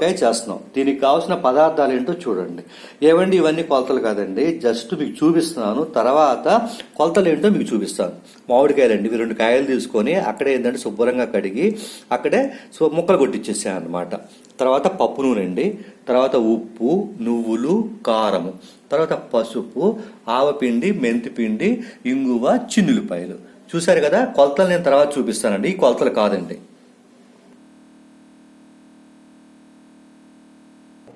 నువ్వుల చేస్తున్నాం. దీనికి కావాల్సిన పదార్థాలు ఏంటో చూడండి. ఏమండి ఇవన్నీ కొలతలు కాదండి. జస్ట్ మీకు చూపిస్తున్నాను. తర్వాత కొలతలు ఏంటో మీకు చూపిస్తాను. మామిడికాయలండి ఇవి రెండు కాయలు తీసుకొని అక్కడే ఏంటంటే శుభ్రంగా కడిగి అక్కడే సో ముక్కలు కొట్టించేసాను అనమాట తర్వాత పప్పు నూనె అండి. తర్వాత ఉప్పు నువ్వులు కారము. తర్వాత పసుపు ఆవపిండి మెంతిపిండి ఇంగువ చిన్నులపాయలు. చూశారు కదా? కొలతలు నేను తర్వాత చూపిస్తానండి. ఈ కొలతలు కాదండి.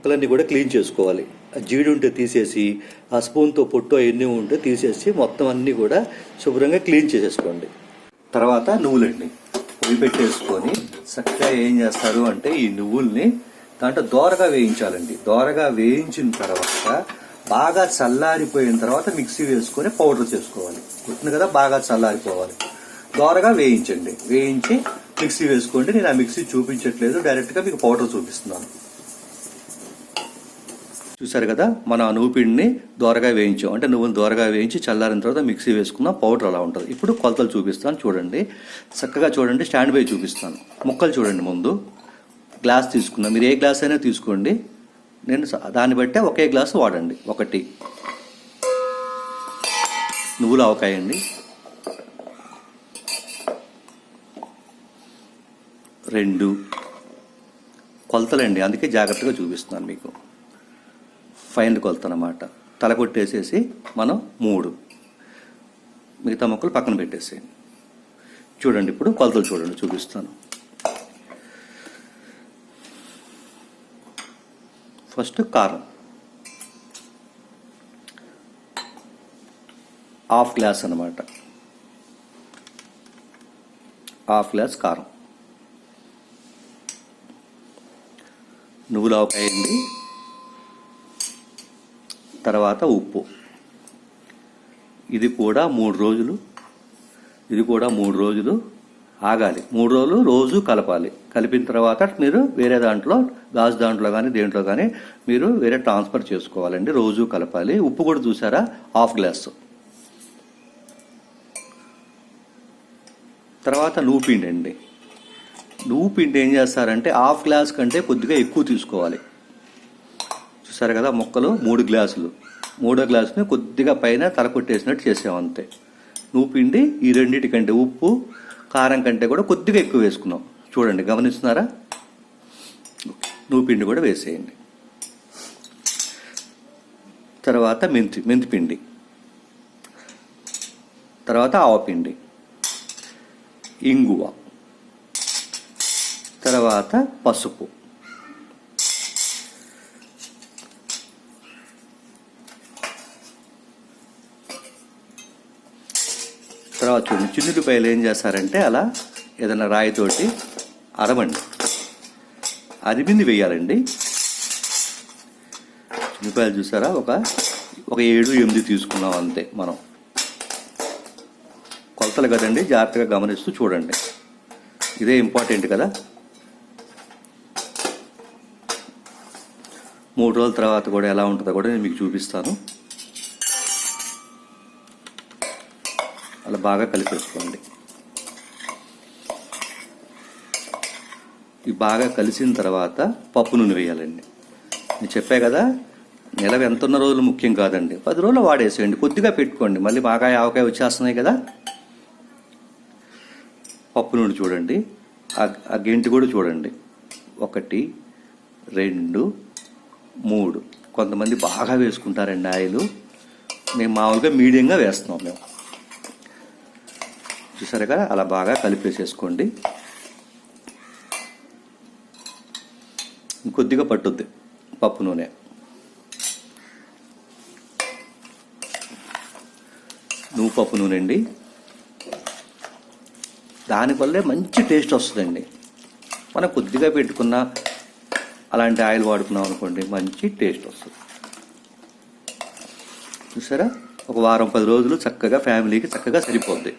ముక్కలన్నీ కూడా క్లీన్ చేసుకోవాలి. ఆ జీడి ఉంటే తీసేసి ఆ స్పూన్తో పొట్టు అవన్నీ ఉంటే తీసేసి మొత్తం అన్నీ కూడా శుభ్రంగా క్లీన్ చేసేసుకోండి. తర్వాత నువ్వులండి పొయ్యి పెట్టేసుకొని చక్కగా ఏం చేస్తారు అంటే ఈ నువ్వుల్ని దాంట్లో దోరగా వేయించాలండి. దోరగా వేయించిన తర్వాత బాగా చల్లారిపోయిన తర్వాత మిక్సీ వేసుకొని పౌడర్ చేసుకోవాలి. గుర్తుంది కదా? బాగా చల్లారిపోవాలి. దోరగా వేయించండి. వేయించి మిక్సీ వేసుకోండి. నేను ఆ మిక్సీ చూపించట్లేదు. డైరెక్ట్గా మీకు పౌడర్ చూపిస్తున్నాను. చూసారు కదా మన నువ్వు పిండిని దోరగా వేయించాం. అంటే నువ్వులు దోరగా వేయించి చల్లారిన తర్వాత మిక్సీ వేసుకున్నాం పౌడర్ అలా ఉంటుంది. ఇప్పుడు కొలతలు చూపిస్తాను చూడండి. చక్కగా చూడండి స్టాండ్ బై చూపిస్తాను. ముక్కలు చూడండి ముందు. గ్లాస్ తీసుకున్నాం మీరు ఏ గ్లాస్ అయినా తీసుకోండి. నేను స- దాన్ని బట్టే ఒకే గ్లాసు వాడండి ఒకటి. నువ్వులు ఆవకాయ అండి రెండు. కొలతలండి అందుకే జాగ్రత్తగా చూపిస్తున్నాను మీకు. ఫైనల్ కొలత అనమాట తల కొట్టేసేసి మనం మూడు. మిగతా మొక్కలు పక్కన పెట్టేసేయండి చూడండి ఇప్పుడు కొలతలు చూడండి చూపిస్తాను. ఫస్ట్ కారం. హాఫ్ గ్లాస్ అనమాట హాఫ్ గ్లాస్ కారం. నువ్వులు ఆవకాయ అయింది తర్వాత ఉప్పు. ఇది కూడా మూడు రోజులు ఇది కూడా మూడు రోజులు ఆగాలి. మూడు రోజులు రోజు కలపాలి. కలిపిన తర్వాత మీరు వేరే దాంట్లో గాజు దాంట్లో కానీ దేంట్లో కానీ మీరు వేరే ట్రాన్స్ఫర్ చేసుకోవాలండి. రోజు కలపాలి. ఉప్పు కూడా చూసారా? Half glass. తర్వాత నువ్వు పిండి అండి నువ్వు పిండి ఏం చేస్తారంటే హాఫ్ గ్లాస్ కంటే కొద్దిగా ఎక్కువ తీసుకోవాలి. చూసారు కదా మొక్కలు మూడు గ్లాసులు. మూడో గ్లాసుని కొద్దిగా పైన తల కొట్టేసినట్టు చేసాం అంతే. నువ్వు పిండి ఈ రెండింటికంటే ఉప్పు కారం కంటే కూడా కొద్దిగా ఎక్కువ వేసుకున్నాం. చూడండి గమనిస్తున్నారా? నువ్వు పిండి కూడా వేసేయండి. తర్వాత మెంతి మెంతి పిండి. తర్వాత ఆవపిండి ఇంగువ. తర్వాత పసుపు. తర్వాత చూడండి. చిన్నులపాయలు ఏం చేస్తారంటే అలా ఏదైనా రాయితోటి అరవండి. అరిమింది వేయాలండి. చిన్నుపాయలు చూసారా? ఒక ఒక ఏడు ఎనిమిది తీసుకున్నాం అంతే మనం. కొలతలు కదండి జాగ్రత్తగా గమనిస్తూ చూడండి. ఇదే ఇంపార్టెంట్ కదా. మూడు రోజుల తర్వాత కూడా ఎలా ఉంటుందో కూడా నేను మీకు చూపిస్తాను. అలా బాగా కలిపేసుకోండి ఇవి బాగా కలిసిన తర్వాత పప్పు నూనె వేయాలండి. నేను చెప్పా కదా నెల ఎంత ఉన్న రోజులు ముఖ్యం కాదండి. పది రోజులు వాడేసేయండి కొద్దిగా పెట్టుకోండి. మళ్ళీ బాగా ఆవకాయ వచ్చేస్తున్నాయి కదా. పప్పు నూనె చూడండి. ఆ- ఆ గెంటి కూడా చూడండి. ఒకటి రెండు మూడు. కొంతమంది బాగా వేసుకుంటారండి ఆయిలు. మేము మామూలుగా మీడియంగా వేస్తున్నాం మేము. చూసారు కదా? అలా బాగా కలిపేసేసుకోండి. కొద్దిగా పట్టుద్ది పప్పు నూనె. నువ్వు పప్పు నూనె అండి. దానివల్లే మంచి టేస్ట్ వస్తుందండి. మనం కొద్దిగా పెట్టుకున్న అలాంటి ఆయిల్ వాడుకున్నాం అనుకోండి మంచి టేస్ట్ వస్తుంది. చూసారా? ఒక వారం పది రోజులు చక్కగా ఫ్యామిలీకి చక్కగా సరిపోద్ది.